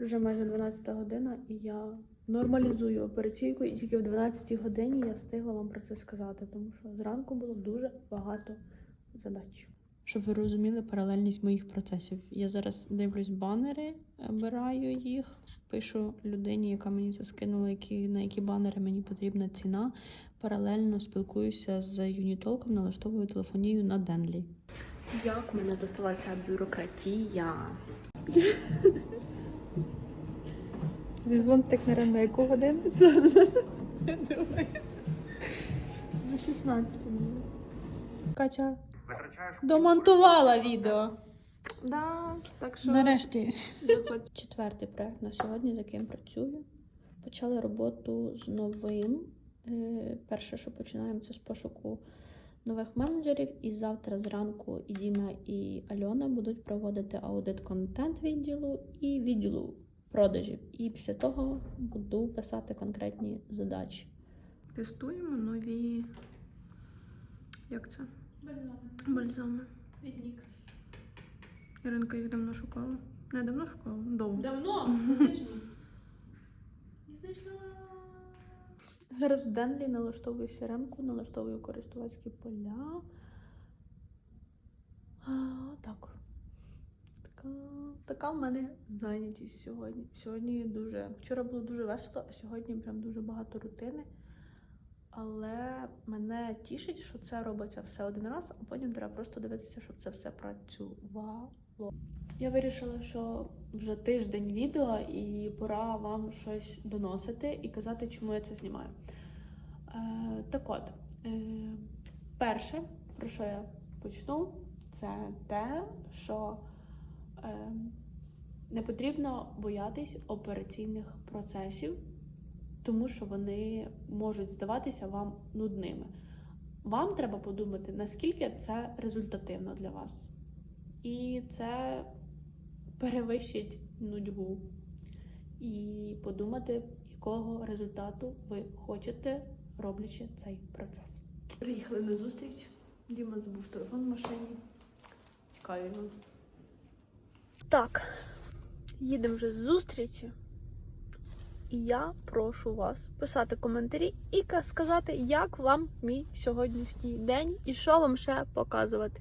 Вже майже 12 година, і я нормалізую операційку, і тільки в 12 годині я встигла вам про це сказати, тому що зранку було дуже багато задач. Щоб ви розуміли паралельність моїх процесів. Я зараз дивлюсь банери, обираю їх, пишу людині, яка мені це скинула, які, на які банери мені потрібна ціна. Паралельно спілкуюся з юнітолком, налаштовую телефонію на Денлі. Як мене достала ця бюрократія? Зізвон стикнера на яку годину? На 16 Катя Витрачаєш домонтувала відео. Да, так що Нарешті. четвертий проект на сьогодні, з яким працюю. Почали роботу з новим. Е, Перше, що починаємо, це з пошуку нових менеджерів. І завтра зранку і Діма, і Альона будуть проводити аудит контент відділу і відділу продажів. І після того буду писати конкретні задачі. Тестуємо нові. Як це? Бальзами. Іринка їх давно шукала. Не давно шукала, довго. Давно. Знайшла. Зараз в Денлі налаштовую CRM-ку, налаштовую користувацькі поля. А, так. Така, така в мене зайнятість сьогодні. Сьогодні дуже. Вчора було дуже весело, а сьогодні прям дуже багато рутини. Але мене тішить, що це робиться все один раз, а потім треба просто дивитися, щоб це все працювало. Я вирішила, що вже тиждень відео, і пора вам щось доносити і казати, чому я це знімаю. Е, так от, е, перше, про що я почну, це те, що не потрібно боятись операційних процесів, тому що вони можуть здаватися вам нудними. Вам треба подумати, наскільки це результативно для вас. І це перевищить нудьгу. І подумати, якого результату ви хочете, роблячи цей процес. Приїхали на зустріч. Діма забув телефон в машині. Чекаю його. Так, їдемо вже з зустрічі. І я прошу вас писати коментарі і сказати, як вам мій сьогоднішній день і що вам ще показувати.